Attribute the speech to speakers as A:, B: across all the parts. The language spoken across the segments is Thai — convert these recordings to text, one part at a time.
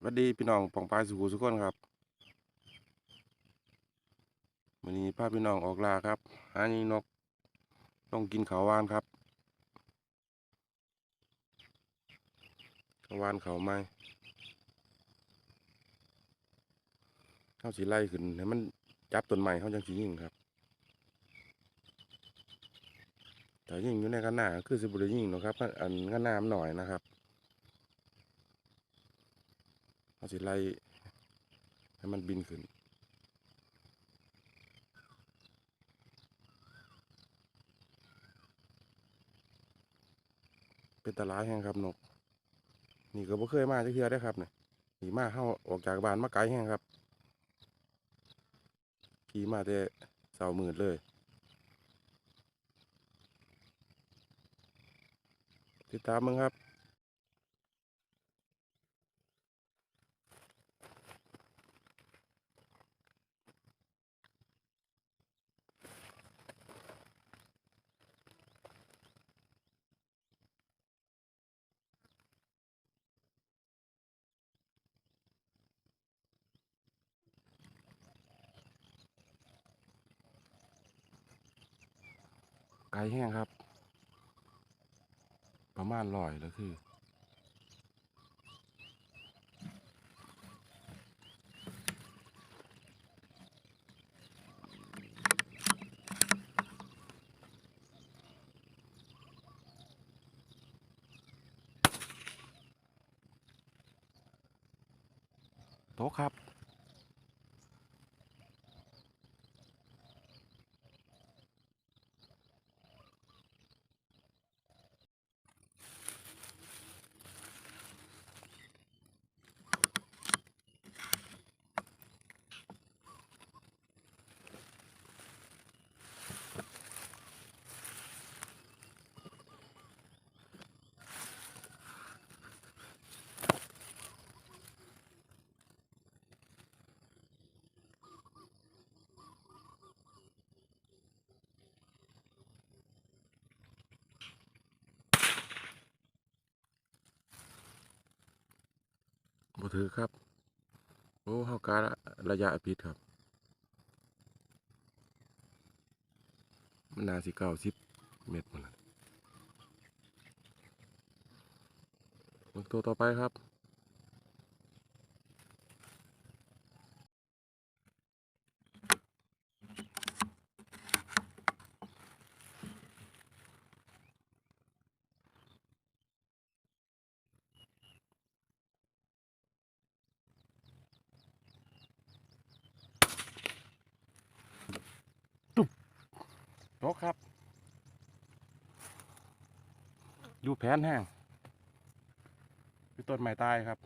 A: สวัสดีพี่น้องปองปลายสุขุสุขคนครับวันนี้พาพี่น้องออกลาครับหานี่นกต้องกินเขาววานครับเขาววานเขาไม่เข้าสีไล่ขึ้นให้มันจับต้นใหม่เข้าจังสียิงครับแต่ยิงอยู่ในกันหน้าคือสิบุรียิงนะครับ อันกันหน้ามหน่อยนะครับ เขาสิไล่ให้มันบินขึ้น เป็นตลายแห้งครับนก นี่ก็บ่เคยมาจักเทือได้ครับเนี่ยขี่มาเข้าออกจากบ้านมาไกลแห้งครับขี่มาแต่เสาหมื่นเลยติดตามมึงครับ ลแห้งครับ ประมาณร้อยแล้วคือโต๊ะครับ บ่ ถือครับ โอ้เฮาการะยะผิดครับ มันนาสิเก้าสิบเมตรมันตัวต่อไปครับ นกครับ อยู่แผนแห้งอยู่ต้นไม้ตายครับ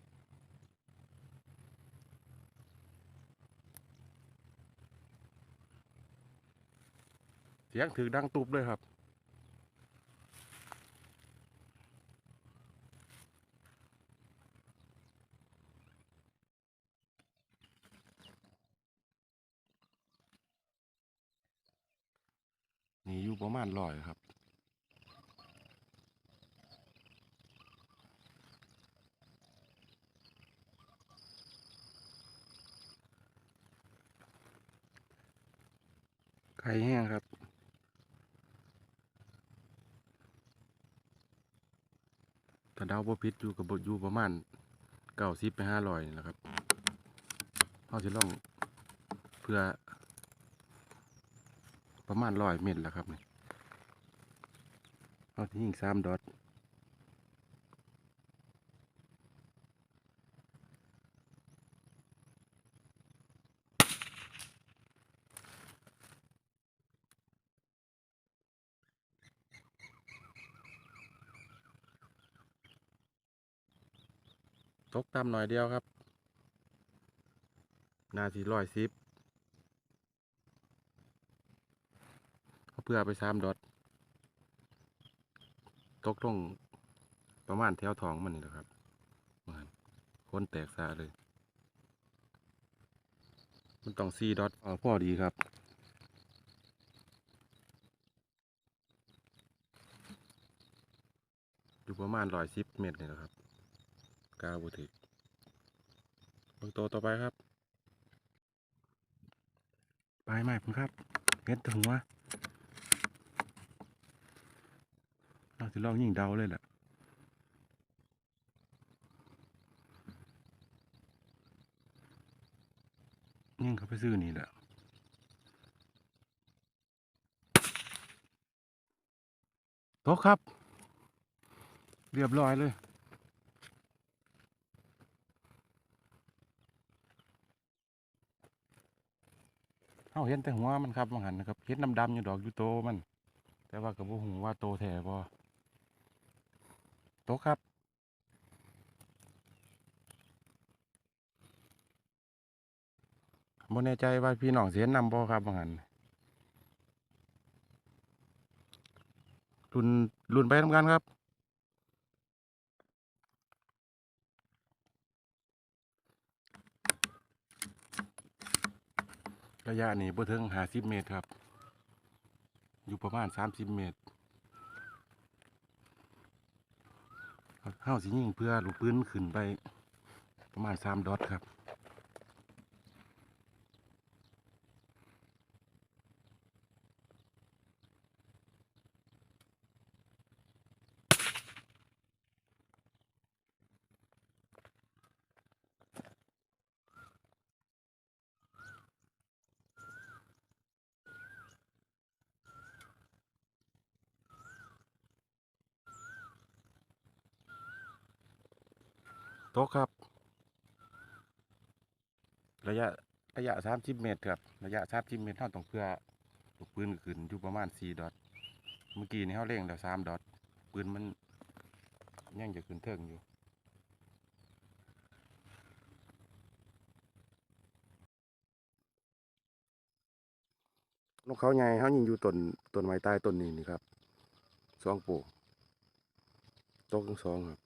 A: เสียงถือดังตุบเลยครับ นี่ อยู่ประมาณร้อยครับ ไข่แห้งครับถ้าเดาบ่ผิดอยู่กับอยู่ประมาณเก้าสิบไปห้าร้อยนี่แหละครับเขาจะลองเพื่อ ประมาณร้อยเมตรแล้วครับนี่เอาที่ยิงสามดอทตกต่ำหน่อยเดียวครับ นาทีร้อยสิบ เอาเพื่อไปสามดอทตกลงประมาณแถวทองมันนี่แหละครับมันคนแตกซาเลย มันต้องซีดอทเอาพอดีครับอยู่ประมาณร้อยสิบเมตรนี่แหละครับกาบุถึกเบิ่งตัวต่อไปครับปลายไม้ผมครับเฮ็ดแตัวหัว เราจะลองยิ่งเดาเลยแหละยิ่งเขาไปซื้อนี่แหละตกครับ เรียบร้อยเลยเฮาเห็นแต่หัวมันครับมังหันนะครับเห็นดำๆอยู่ดอกอยู่โตมัน แต่ว่าก็บ่ฮู้ว่าโตแท้บ่โตครับ บ่แน่ใจว่าพี่น้องสิเห็นนำบ่ครับมังหันรุนรุนไปทำกันครับระยะนี้บ่ถึง50เมตรครับ อยู่ประมาณ30เมตร เข้าสิยิงเพื่อลูกปืนขึ้นไป ประมาณ3ดอทครับ ต๊ะครับ ระยะระยะ30เมตรครับระยะ30เมตรเท่าต้องเพื่อลูกปืนขึ้นอยู่ประมาณ4ดอทเมื่อกี้นี่เขาเร่งแล้ว3ดอทปืนมันยังจะขึ้นเทิงอยู่นกเขาใหญ่เขายิงอยู่ต้นต้นไม้ใต้ต้นนี้นี่ครับสองโปกโต๊ะทั้งสองครับ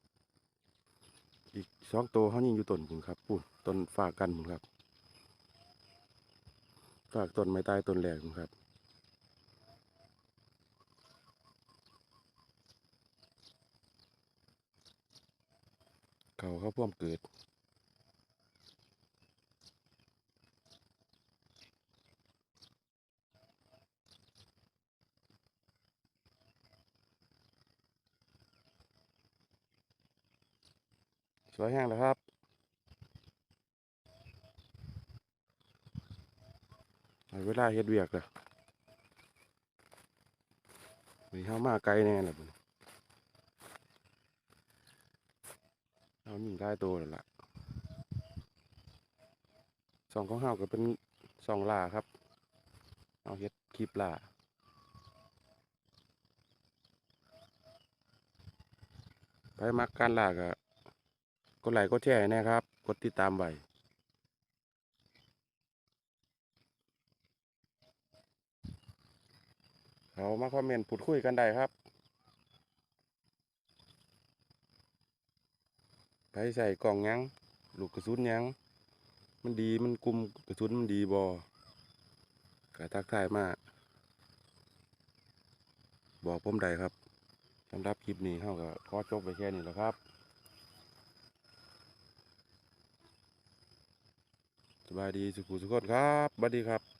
A: อีกสองตัวเขายิงอยู่ต้นพุ่นครับปุ่นต้นฝากกันพุ่นครับ ฝากต้นไม้ใต้ต้นแหลกพุ่นครับเขาเขาพ่วมเกิด สวยแห้งแล้วครับ เวลาเฮ็ดเวียกเลยมีเข้ามาไกลแน่เลยบุญเอามีได้ตัวแล้วล่ะสองของเฮาก็เป็นสองลาครับ เอาเฮ็ดคลิปล่าไปมักการลาก็ก ดไลค์กดแชร์นะครับ กดติดตามไว้เขามาคอมเมนต์พูดคุยกันได้ครับไปใส่กล่องยังลูกกระสุนยังมันดีมันกลุ่มกระสุนมันดีบอกระทักทายมากบอกผมได้ครับสำหรับคลิปนี้เขาก็ขอจบไปแค่นี้แหล้วครับ บายดีสุขุสุขคนครับสวัสดีครับ